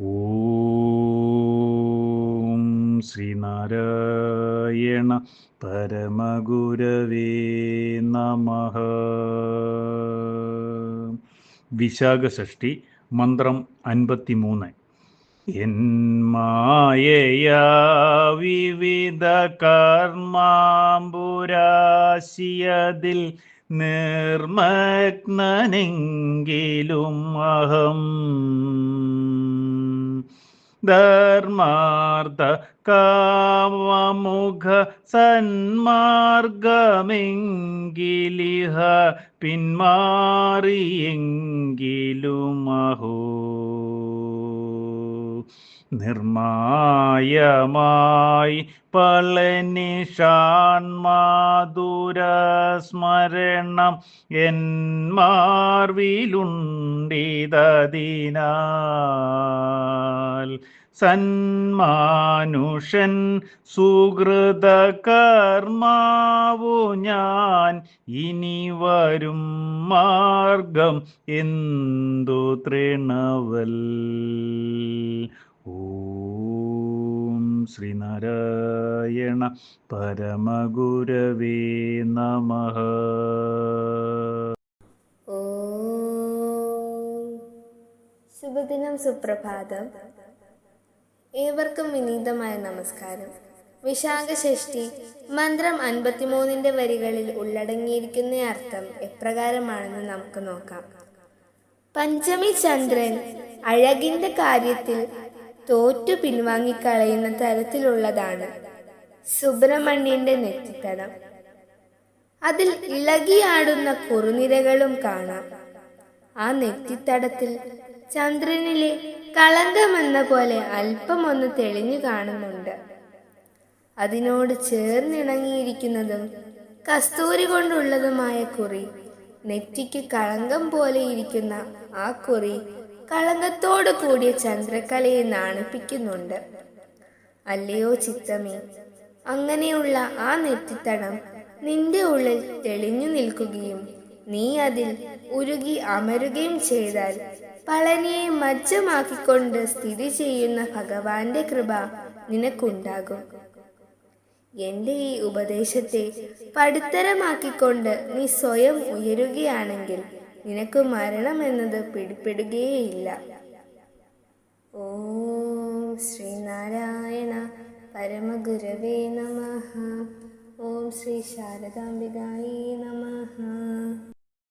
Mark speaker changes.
Speaker 1: ഓം ശ്രീനാരായണ പരമഗുരവേ നമ. വിശാഖഷ്ടി മന്ത്രം അൻപത്തിമൂന്ന്. എന്മായയാ വിവിധ കർമാമ്പുരാശിയതിൽ നിർമഗ്നെങ്കിലും അഹം ധർമാർത്ഥ കാമമുഖ സന്മാർഗമെങ്കിലിഹ പിന്മാറിയെങ്കിലുമഹോ. നിർമായമായി പളനിഷാൺമാതുരസ്മരണം എന്മാർവിലുണ്ടിതതിനാൽ സന്മാനുഷൻ സുഹൃതകർമാവു ഞാൻ ഇനി വരും മാർഗം എന്തു തൃണവൽ? ഓം ശ്രീനാരായണ പരമഗുരവേ നമ.
Speaker 2: ശുഭദിനം സുപ്രഭാതം. ഏവർക്കും വിനീതമായ നമസ്കാരം. വിശാഖ ഷഷ്ടി മന്ത്രം അൻപത്തിമൂന്നിന്റെ വരികളിൽ ഉള്ളടങ്ങിയിരിക്കുന്ന അർത്ഥം എപ്രകാരമാണെന്ന് നമുക്ക് നോക്കാം. പഞ്ചമി ചന്ദ്രൻ അഴകിന്റെ കാര്യത്തിൽ തോറ്റു പിൻവാങ്ങിക്കളയുന്ന തരത്തിലുള്ളതാണ് സുബ്രഹ്മണ്യന്റെ നെറ്റിത്തടം. അതിൽ ഇളകിയാടുന്ന കുറുനിരകളും കാണാം. ആ നെറ്റിത്തടത്തിൽ ചന്ദ്രനിലെ കളങ്കമെന്ന പോലെ അല്പമൊന്ന് തെളിഞ്ഞു കാണുന്നുണ്ട്. അതിനോട് ചേർന്നിണങ്ങിയിരിക്കുന്നതും കസ്തൂരി കൊണ്ടുള്ളതുമായ കുറി നെറ്റിക്ക് കളങ്കം പോലെ ഇരിക്കുന്ന ആ കുറി കളങ്കത്തോടു കൂടിയ ചന്ദ്രക്കലയെ നാണിപ്പിക്കുന്നുണ്ട്. അല്ലയോ ചിത്തമേ അങ്ങനെയുള്ള ആ നെറ്റിത്തടം നിന്റെ ഉള്ളിൽ തെളിഞ്ഞു നിൽക്കുകയും നീ അതിൽ ഉരുകി അമരുകയും ചെയ്താൽ പളനിയെ മജ്ജമാക്കിക്കൊണ്ട് സ്ഥിതി ചെയ്യുന്ന ഭഗവാന്റെ കൃപ നിനക്കുണ്ടാകും. എന്റെ ഈ ഉപദേശത്തെ പടുത്തരമാക്കിക്കൊണ്ട് നീ സ്വയം ഉയരുകയാണെങ്കിൽ നിനക്ക് മരണം എന്നത് പിടിപ്പെടുകയേയില്ല ഓം ശ്രീനാരായണ പരമഗുരവേ നമ. ഓം ശ്രീ ശാരദാംബികായി നമ.